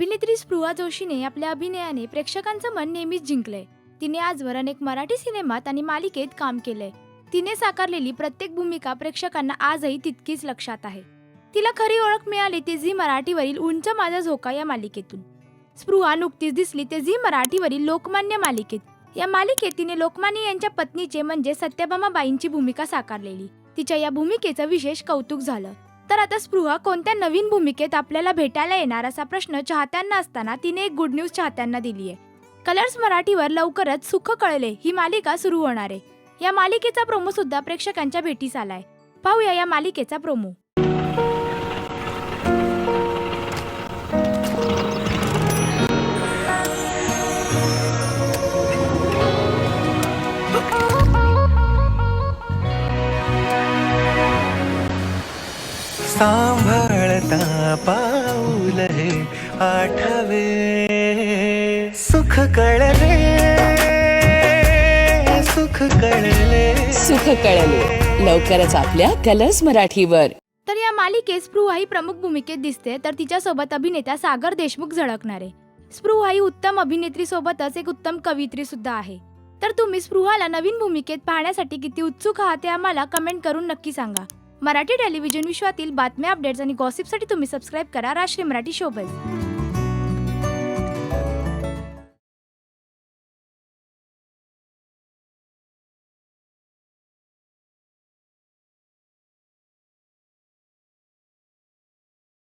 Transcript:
अभिनेत्री स्पृहा जोशीने आपल्या अभिनयाने प्रेक्षकांचं मन नेहमीच जिंकलंय. तिने आजवर अनेक मराठी सिनेमात आणि मालिकेत काम केलंय. तिने साकारलेली प्रत्येक भूमिका प्रेक्षकांना आजही तितकीच लक्षात आहे. तिला खरी ओळख मिळाली ती झी मराठीवरील उंच माझा झोका या मालिकेतून. स्पृहा नुकतीच दिसली ते झी मराठीवरील लोकमान्य मालिकेत. या मालिकेत तिने लोकमान्य यांच्या पत्नीचे म्हणजे सत्यभामाबाईंची भूमिका साकारलेली. तिच्या या भूमिकेचं विशेष कौतुक झालं. तर आता स्पृहा कोणत्या नवीन भूमिकेत आपल्याला भेटायला येणार असा प्रश्न चाहत्यांना असताना तिने एक गुड न्यूज चाहत्यांना दिली आहे. कलर्स मराठीवर लवकरच सुख कळले ही मालिका सुरू होणार आहे. या मालिकेचा प्रोमो सुद्धा प्रेक्षकांच्या भेटीस आलाय. पाहूया या मालिकेचा प्रोमो सांभाळता पाऊल हे आठवे. सुख कळले सुख कळले. सुख कळले. लवकरच आपल्या कलर्स मराठीवर. तर या मालिकेत स्पृहा ही प्रमुख भूमिकेत दिसते तर तिच्यासोबत अभिनेता सागर देशमुख झळकणार आहे. स्पृहा ही उत्तम अभिनेत्री सोबतच एक उत्तम कवित्री सुद्धा आहे. तर तुम्ही स्पृहाला नवीन भूमिकेत पाहण्यासाठी किती उत्सुक आहात ते आम्हाला कमेंट करून नक्की सांगा. मराठी टेलिव्हिजन विश्वातील बातम्या अपडेट्स आणि गॉसिपसाठी तुम्ही सबस्क्राईब करा राष्ट्रीय मराठी शोबज